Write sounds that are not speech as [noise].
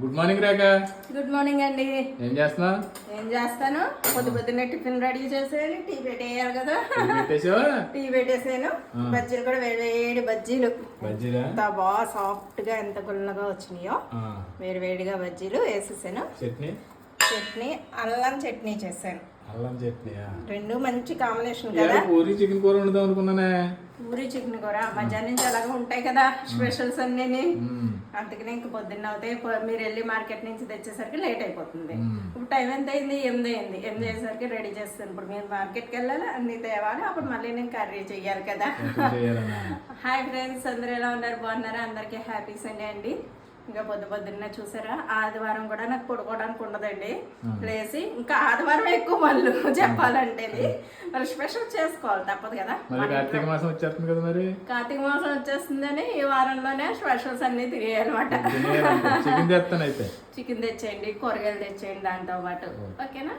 Good morning Rekha good morning అండి. ఏం చేస్తున్నా ఏం చేస్తాను? పొద్దు పొద్దున్నే టిఫిన్ రెడీ చేసేయాలి. టీ పెట్టేయాలి కదా. టీ పెట్టేసాను. బజ్జీలు కూడా వేడి వేడి బజ్జీలు. బజ్జీలా? ఎంత బాగా సాఫ్ట్గా ఎంత గుల్లగా వచ్చినాయో. వేడి వేడిగా బజ్జీలు వేసేసాను. చట్నీ? చట్నీ అల్లం చట్నీ చేశాను. అల్లం చట్నీయా రెండు మంచి కాంబినేషన్ కదా? పూరి చికెన్ కూర వండుదాం అనుకున్నానే. పూరి చికెన్ కూర మధ్యాహ్నం నుంచి అలాగే ఉంటాయి కదా స్పెషల్స్ అన్నీ. అందుకనే ఇంక పొద్దున్న అవుతాయి మీరు వెళ్ళి మార్కెట్ నుంచి తెచ్చేసరికి లేట్ అయిపోతుంది. ఇప్పుడు టైం ఎంత అయింది? ఎనిమిది అయింది. ఎనిమిది అయ్యేసరికి రెడీ చేస్తాను. ఇప్పుడు మీరు మార్కెట్కి వెళ్ళాలి? అన్ని తేవాలి? అప్పుడు మళ్ళీ నేను కర్రీ చెయ్యాలి కదా. హాయ్ ఫ్రెండ్స్ [laughs] అందరూ ఎలా ఉన్నారు? బాగున్నారా? అందరికీ హ్యాపీ సండే అండి. ఇంకా పొద్దు పొద్దున్న చూసారా? ఆదివారం కూడా నాకు పడుకోవడానికి ఉండదండి. లేచి ఇంకా ఆదివారం ఎక్కువ వాళ్ళు చెప్పాలంటే మరి స్పెషల్ చేసుకోవాలి తప్పదు కదా? కార్తీక మాసం వచ్చేస్తుంది కదా మరి? కార్తీక మాసం వచ్చేస్తుందని ఈ వారంలోనే స్పెషల్స్ అన్ని తిరిగాయనమాట చికెన్ తెస్తాను అయితే. చికెన్ తెచ్చేయండి కూరగాయలు తెచ్చేయండి దాంతో పాటు ఓకేనా?